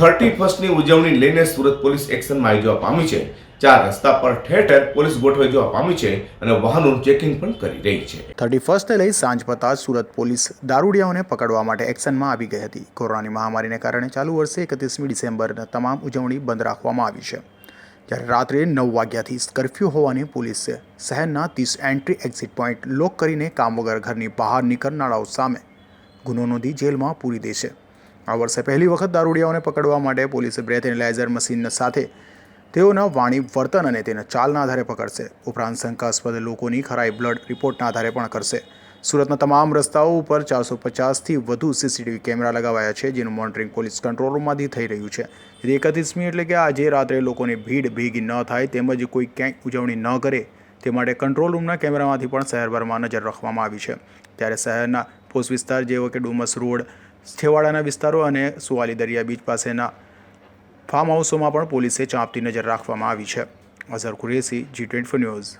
Thirty ફર્સ્ટની ઉજવણી લઈને Surat police એક્શનમાં આવી જવા પામી છે. ચાર રસ્તા પર ઠેર ઠેર પોલીસ ગોઠવાઈ જવા પામી છે અને વાહનોનું ચેકિંગ પણ કરી રહી છે. થર્ટી ફર્સ્ટને લઈ સાંજ પતા સુરત પોલીસ દારૂડિયાઓને પકડવા માટે એક્શનમાં આવી ગઈ હતી. કોરોનાની મહામારીને કારણે ચાલુ વર્ષે એકત્રીસમી ડિસેમ્બરના તમામ ઉજવણી બંધ રાખવામાં આવી છે. જ્યારે રાત્રે નવ વાગ્યાથી કર્ફ્યુ હોવાની પોલીસે શહેરના ત્રીસ એન્ટ્રી એક્ઝિટ પોઈન્ટ લોક કરીને કામ વગર ઘરની બહાર નીકળનારાઓ સામે ગુનો નોંધી જેલમાં પૂરી દે છે. આ વર્ષે પહેલી વખત દારૂડિયાઓને પકડવા માટે પોલીસે બ્રેથ એનાલાઇઝર મશીન સાથે તેઓના વાણી વર્તન અને તેના ચાલના આધારે પકડશે. ઉપરાંત શંકાસ્પદ લોકોની ખરાઈ બ્લડ રિપોર્ટના આધારે પણ કરશે. સુરતના તમામ રસ્તાઓ ઉપર ચારસો પચાસથી વધુ સીસીટીવી કેમેરા લગાવાયા છે, જેનું મોનિટરિંગ પોલીસ કંટ્રોલ રૂમમાંથી થઈ રહ્યું છે. જેથી એકત્રીસમી એટલે કે આજે રાત્રે લોકોની ભીડ ભેગી ન થાય, તેમજ કોઈ ક્યાંય ઉજવણી ન કરે, તે માટે કંટ્રોલ રૂમના કેમેરામાંથી પણ શહેરભરમાં નજર રાખવામાં આવી છે. ત્યારે શહેરના પોસ્ટ વિસ્તાર જેવો કે ડુમસ રોડ છેવાડાના વિસ્તારો અને સુવાલી દરિયા બીચ પાસેના ફાર્મ હાઉસોમાં પણ પોલીસે ચાંપતી નજર રાખવામાં આવી છે. Azhar Qureshi G twenty news